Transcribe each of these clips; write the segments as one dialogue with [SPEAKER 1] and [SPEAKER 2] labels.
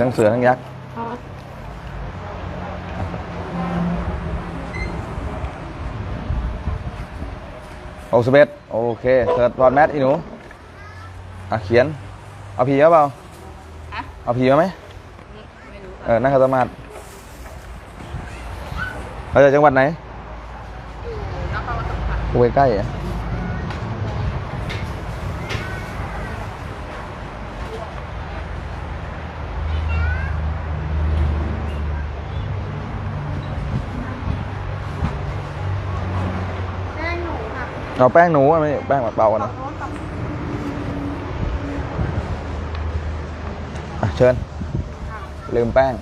[SPEAKER 1] ทั้งเสือทั้งยักษ์หกสเอ็โอเคเสิร์ชบอลแมทอีหนูอะเขียน เอาผีเอาเปล่าเอาผีมาไหมเออนั่งขัดสมาธิเราจะจังหวัดไหน
[SPEAKER 2] โอ้
[SPEAKER 1] ใกล้ เอาแป้งหนูไม่แป้งหมั
[SPEAKER 2] ก
[SPEAKER 1] เบากันนะเชิญ ลืมแป้ง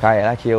[SPEAKER 1] ใครละคิว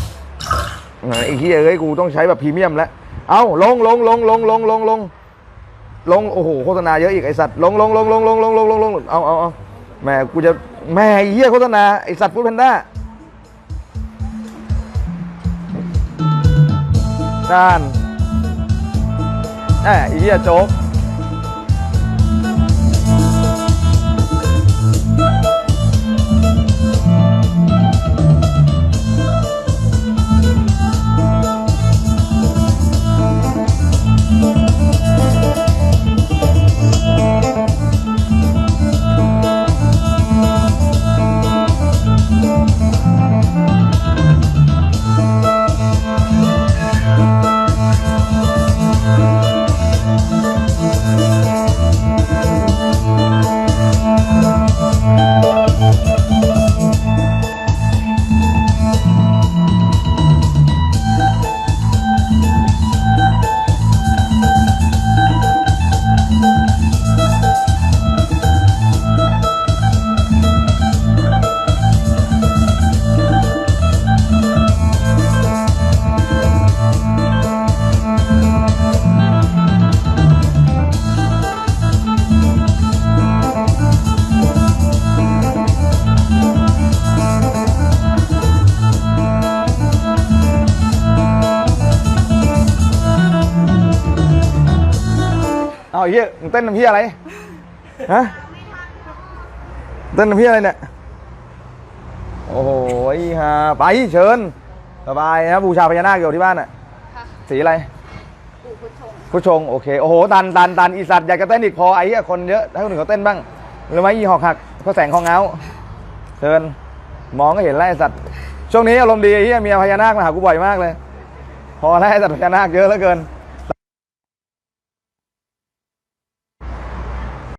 [SPEAKER 1] ไอ้เหี้ยเอ้ยกูต้องใช้แบบพรีเมียมแล้วเอาลงลงลงลงลงลงลงลงโอ้โหโฆษณาเยอะอีกไอสัตว์ลงลงลงลงลงลงลงลงลงเอาเอาเอาแม่กูจะแม่อ้เฮียโฆษณาไอสัตว์ฟูดแพนด้าด้านแอบไอ้เฮียโจ๊ก เอาไอ้เหี้ยมึงเต้นน้ำเหี้ยอะไรฮะเต้นน้ำเหี้ยอะไรเนี่ยโอ้โหไอ้ฮาไปเชิญสบายนะบูชาพญานาคอยู่ที่บ้านอะ
[SPEAKER 2] ค่ะ
[SPEAKER 1] สีอะไร
[SPEAKER 2] ปู่พุทธง
[SPEAKER 1] ผู้ชงโอเคโอ้โหตันตันตันอีสัตว์อยากจะเต้นอีกพอไอ้เหี้ยคนเยอะให้คนอื่นเขาเต้นบ้างหรือไม่อีหอกหักก็แสงของเงาเชิญมองก็เห็นแล้วไอ้สัตว์ช่วงนี้อารมณ์ดีไอ้เหี้ยเมียพญานาคมาหากูบ่อยมากเลย พอแล้วไอ้สัตว์พญานาคเยอะเหลือเกิน